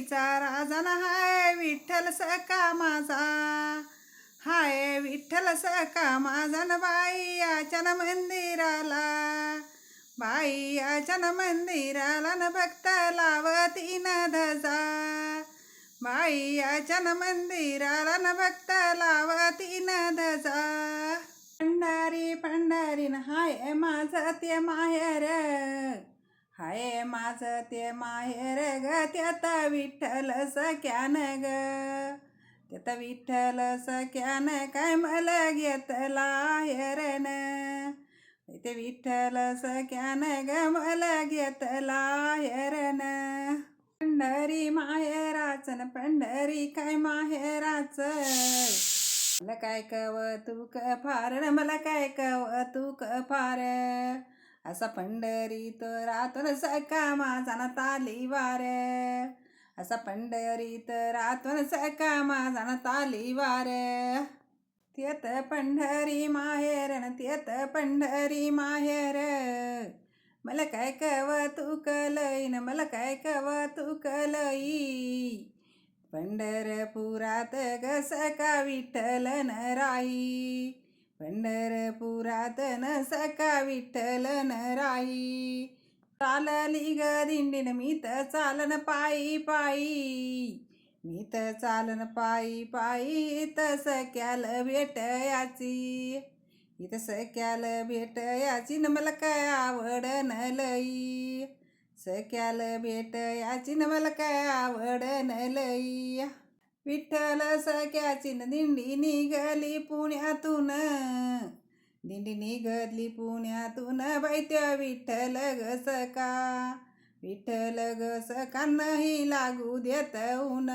पंढरीचा राजन हाय विठ्ठल सका माझा. हाय विठ्ठल सका माझा बाई आचन मंदिराला. बाई आचन मंदिराला न भक्त लावती न धजा. बाई आचन मंदिराला न भक्त लावती न धजा. पंढारी पंढरी न हाय माझं ते माहेर. हाय माझं ते माहेर ग त्यात विठ्ठल सख्यान ग. त्यात विठ्ठल सख्यान काय मला घेतला हेरन ते विठ्ठल सख्यान ग मला घेतला हेरन पंढरी माहेराचन पंढरी काय माहेराच? मला काय कव तू क फार मला काय कव तू क फार? असा पंढरी तर रातून सका माझा ना ताली वार असा पंढरी तर रातून सका माझा ना ताली वार तेत पंढरी माहेर न तेत पंढरी माहेर. मला काय कव तू कलई न मला काय कव तू कलई. पंढरपुरात ग सका विठ्ठल न राई. पंढरपुरात न सका विठ्ठल न राई चालली ग दिंडीन मी तर चालन पायी पायी. मी तर चालन पायी पायी इथं सख्याल भेटयाची. इथं सख्याल भेट न मला काय आवड न लई. सख्याल भेटयाची न मला काय आवड न लई. विठ्ठल सख्याची न दिंडी निघाली पुण्यातून. दिंडी निघाली पुण्यातून. बाई विठ्ठल ग सका विठ्ठल ग सकानाही लागू देत ऊन.